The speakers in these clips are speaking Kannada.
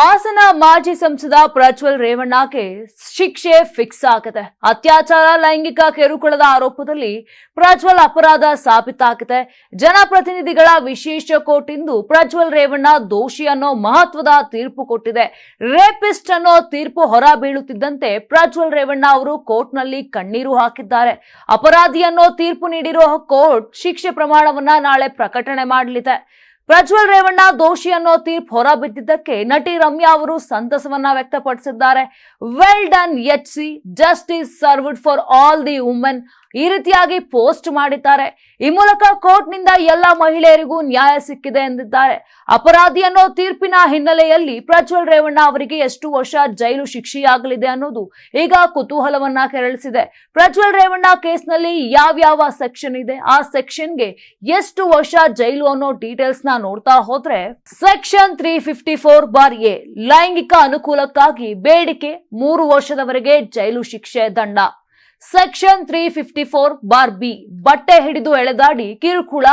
ಹಾಸನ ಮಾಜಿ ಸಂಸದ ಪ್ರಜ್ವಲ್ ರೇವಣ್ಣಗೆ ಶಿಕ್ಷೆ ಫಿಕ್ಸ್ ಆಗಿದೆ. ಅತ್ಯಾಚಾರ, ಲೈಂಗಿಕ ಕಿರುಕುಳದ ಆರೋಪದಲ್ಲಿ ಪ್ರಜ್ವಲ್ ಅಪರಾಧ ಸಾಬೀತಾಗತ್ತೆ ಜನಪ್ರತಿನಿಧಿಗಳ ವಿಶೇಷ ಕೋರ್ಟ್ ಇಂದು ಪ್ರಜ್ವಲ್ ರೇವಣ್ಣ ದೋಷಿ ಅನ್ನೋ ಮಹತ್ವದ ತೀರ್ಪು ಕೊಟ್ಟಿದೆ. ರೇಪಿಸ್ಟ್ ಅನ್ನೋ ತೀರ್ಪು ಹೊರ ಬೀಳುತ್ತಿದ್ದಂತೆ ಪ್ರಜ್ವಲ್ ರೇವಣ್ಣ ಅವರು ಕೋರ್ಟ್ನಲ್ಲಿ ಕಣ್ಣೀರು ಹಾಕಿದ್ದಾರೆ. ಅಪರಾಧಿ ಅನ್ನೋ ತೀರ್ಪು ನೀಡಿರುವ ಕೋರ್ಟ್ ಶಿಕ್ಷೆ ಪ್ರಮಾಣವನ್ನ ನಾಳೆ ಪ್ರಕಟಣೆ ಮಾಡಲಿದೆ. ಪ್ರಜ್ವಲ್ ರೇವಣ್ಣ ದೋಷಿ ಅನ್ನೋ ತೀರ್ಪು ಹೊರಬಿದ್ದಿದ್ದಕ್ಕೆ ನಟಿ ರಮ್ಯಾ ಅವರು ಸಂತಸವನ್ನ ವ್ಯಕ್ತಪಡಿಸಿದ್ದಾರೆ. Well done, H C, justice served for all the women ಈ ರೀತಿಯಾಗಿ ಪೋಸ್ಟ್ ಮಾಡಿದ್ದಾರೆ. ಈ ಮೂಲಕ ಕೋರ್ಟ್ನಿಂದ ಎಲ್ಲ ಮಹಿಳೆಯರಿಗೂ ನ್ಯಾಯ ಸಿಕ್ಕಿದೆ ಎಂದಿದ್ದಾರೆ. ಅಪರಾಧಿ ಅನ್ನೋ ತೀರ್ಪಿನ ಹಿನ್ನೆಲೆಯಲ್ಲಿ ಪ್ರಜ್ವಲ್ ರೇವಣ್ಣ ಅವರಿಗೆ ಎಷ್ಟು ವರ್ಷ ಜೈಲು ಶಿಕ್ಷೆಯಾಗಲಿದೆ ಅನ್ನೋದು ಈಗ ಕುತೂಹಲವನ್ನ ಕೆರಳಿಸಿದೆ. ಪ್ರಜ್ವಲ್ ರೇವಣ್ಣ ಕೇಸ್ನಲ್ಲಿ ಯಾವ್ಯಾವ ಸೆಕ್ಷನ್ ಇದೆ? ಆ ಸೆಕ್ಷನ್ಗೆ ಎಷ್ಟು ವರ್ಷ ಜೈಲು ಅನ್ನೋ ಡೀಟೇಲ್ಸ್ನ ನೋಡ್ತಾ ಹೋದ್ರೆ section three fifty four bar A ಲೈಂಗಿಕ ಅನುಕೂಲಕ್ಕಾಗಿ ಬೇಡಿಕೆ ಮೂರು ವರ್ಷದವರೆಗೆ ಜೈಲು ಶಿಕ್ಷೆ ದಂಡ. Section three fifty four bar B. ಬಟ್ಟೆ ಹಿಡಿದು ಎಳೆದಾಡಿ ಕಿರುಕುಳ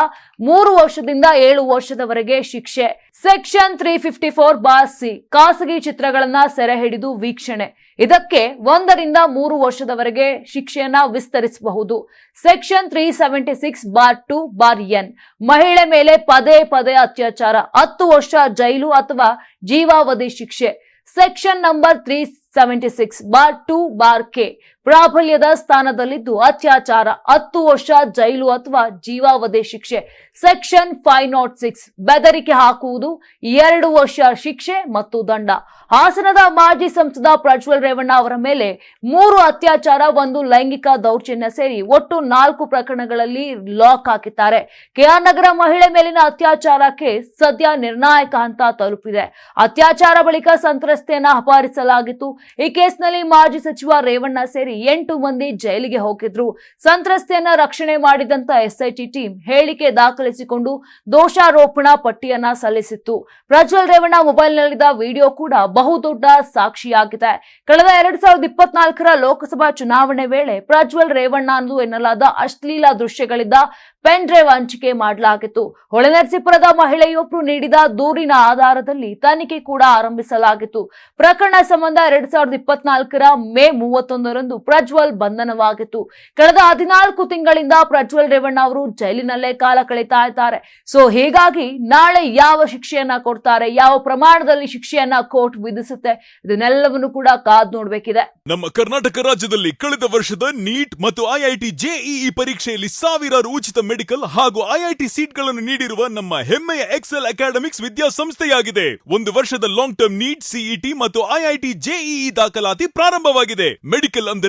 ಮೂರು ವರ್ಷದಿಂದ ಏಳು ವರ್ಷದವರೆಗೆ ಶಿಕ್ಷೆ. Section three fifty four bar C. ಖಾಸಗಿ ಚಿತ್ರಗಳನ್ನ ಸೆರೆ ಹಿಡಿದು ವೀಕ್ಷಣೆ. ಇದಕ್ಕೆ ಒಂದರಿಂದ ಮೂರು ವರ್ಷದವರೆಗೆ ಶಿಕ್ಷೆಯನ್ನ ವಿಸ್ತರಿಸಬಹುದು. Section three seventy six bar two bar N. ಮಹಿಳೆ ಮೇಲೆ ಪದೇ ಪದೇ ಅತ್ಯಾಚಾರ. ಹತ್ತು ವರ್ಷ ಜೈಲು ಅಥವಾ ಜೀವಾವಧಿ ಶಿಕ್ಷೆ. Section number three seventy six bar two bar K. ಪ್ರಾಬಲ್ಯದ ಸ್ಥಾನದಲ್ಲಿದ್ದು ಅತ್ಯಾಚಾರ, ಹತ್ತು ವರ್ಷ ಜೈಲು ಅಥವಾ ಜೀವಾವಧಿ ಶಿಕ್ಷೆ. ಸೆಕ್ಷನ್ ಫೈವ್ ನಾಟ್ ಸಿಕ್ಸ್ ಬೆದರಿಕೆ ಹಾಕುವುದು ಎರಡು ವರ್ಷ ಶಿಕ್ಷೆ ಮತ್ತು ದಂಡ. ಹಾಸನದ ಮಾಜಿ ಸಂಸದ ಪ್ರಜ್ವಲ್ ರೇವಣ್ಣ ಅವರ ಮೇಲೆ ಮೂರು ಅತ್ಯಾಚಾರ, ಒಂದು ಲೈಂಗಿಕ ದೌರ್ಜನ್ಯ ಸೇರಿ ಒಟ್ಟು ನಾಲ್ಕು ಪ್ರಕರಣಗಳಲ್ಲಿ ಲಾಕ್ ಹಾಕಿದ್ದಾರೆ. ಕೆಆರ್ ನಗರ ಮಹಿಳೆ ಮೇಲಿನ ಅತ್ಯಾಚಾರಕ್ಕೆ ಸದ್ಯ ನಿರ್ಣಾಯಕ ಹಂತ ತಲುಪಿದೆ. ಅತ್ಯಾಚಾರ ಬಳಿಕ ಸಂತ್ರಸ್ತೆಯನ್ನು ಅಪಹರಿಸಲಾಗಿತ್ತು. ಈ ಕೇಸ್ನಲ್ಲಿ ಮಾಜಿ ಸಚಿವ ರೇವಣ್ಣ ಸೇರಿ ಎಂಟು ಮಂದಿ ಜೈಲಿಗೆ ಹೋಗಿದ್ರು. ಸಂತ್ರಸ್ತೆಯನ್ನ ರಕ್ಷಣೆ ಮಾಡಿದಂತ ಎಸ್ಐಟಿ ಟೀಮ್ ಹೇಳಿಕೆ ದಾಖಲಿಸಿಕೊಂಡು ದೋಷಾರೋಪಣಾ ಪಟ್ಟಿಯನ್ನ ಸಲ್ಲಿಸಿತ್ತು. ಪ್ರಜ್ವಲ್ ರೇವಣ್ಣ ಮೊಬೈಲ್ನಲ್ಲಿದ್ದ ವಿಡಿಯೋ ಕೂಡ ಬಹುದೊಡ್ಡ ಸಾಕ್ಷಿಯಾಗಿದೆ. ಕಳೆದ ಎರಡ್ ಸಾವಿರದ ಇಪ್ಪತ್ನಾಲ್ಕರ ಲೋಕಸಭಾ ಚುನಾವಣೆ ವೇಳೆ ಪ್ರಜ್ವಲ್ ರೇವಣ್ಣ ಅಂದು ಎನ್ನಲಾದ ಅಶ್ಲೀಲ ದೃಶ್ಯಗಳಿದ್ದ ಪೆನ್ ಡ್ರೈವ್ ಹಂಚಿಕೆ ಮಾಡಲಾಗಿತ್ತು. ಹೊಳೆನರಸೀಪುರದ ಮಹಿಳೆಯೊಬ್ಬರು ನೀಡಿದ ದೂರಿನ ಆಧಾರದಲ್ಲಿ ತನಿಖೆ ಕೂಡ ಆರಂಭಿಸಲಾಗಿತ್ತು. ಪ್ರಕರಣ ಸಂಬಂಧ ಎರಡ್ ಸಾವಿರದ ಇಪ್ಪತ್ನಾಲ್ಕರ ಮೇ ಮೂವತ್ತೊಂದರಂದು ಪ್ರಜ್ವಲ್ ಬಂಧನವಾಗಿತ್ತು. ಕಳೆದ ಹದಿನಾಲ್ಕು ತಿಂಗಳಿಂದ ಪ್ರಜ್ವಲ್ ರೇವಣ್ಣ ಅವರು ಜೈಲಿನಲ್ಲೇ ಕಾಲ ಕಳೀತಾ ಇದ್ದಾರೆ. ಸೊ ಹೀಗಾಗಿ ನಾಳೆ ಯಾವ ಶಿಕ್ಷೆಯನ್ನ ಕೊಡ್ತಾರೆ, ಯಾವ ಪ್ರಮಾಣದಲ್ಲಿ ಶಿಕ್ಷೆಯನ್ನ ಕೋರ್ಟ್ ವಿಧಿಸುತ್ತೆ, ಇದನ್ನೆಲ್ಲವನ್ನು ಕೂಡ ಕಾದ್ ನೋಡ್ಬೇಕಿದೆ. ನಮ್ಮ ಕರ್ನಾಟಕ ರಾಜ್ಯದಲ್ಲಿ ಕಳೆದ ವರ್ಷದ ನೀಟ್ ಮತ್ತು ಐಐಟಿ ಜೆಇಇ ಪರೀಕ್ಷೆಯಲ್ಲಿ ಸಾವಿರಾರು ಉಚಿತ ಮೆಡಿಕಲ್ ಹಾಗೂ ಐಐಟಿ ಸೀಟ್ಗಳನ್ನು ನೀಡಿರುವ ನಮ್ಮ ಹೆಮ್ಮೆಯ ಎಕ್ಸೆಲ್ ಅಕಾಡೆಮಿಕ್ಸ್ ವಿದ್ಯಾಸಂಸ್ಥೆಯಾಗಿದೆ. ಒಂದು ವರ್ಷದ ಲಾಂಗ್ ಟರ್ಮ್ ನೀಟ್ ಸಿಇಟಿ ಮತ್ತು ಐಐಟಿ ಜೆಇಇ ದಾಖಲಾತಿ ಪ್ರಾರಂಭವಾಗಿದೆ. ಮೆಡಿಕಲ್ ಅಂದರೆ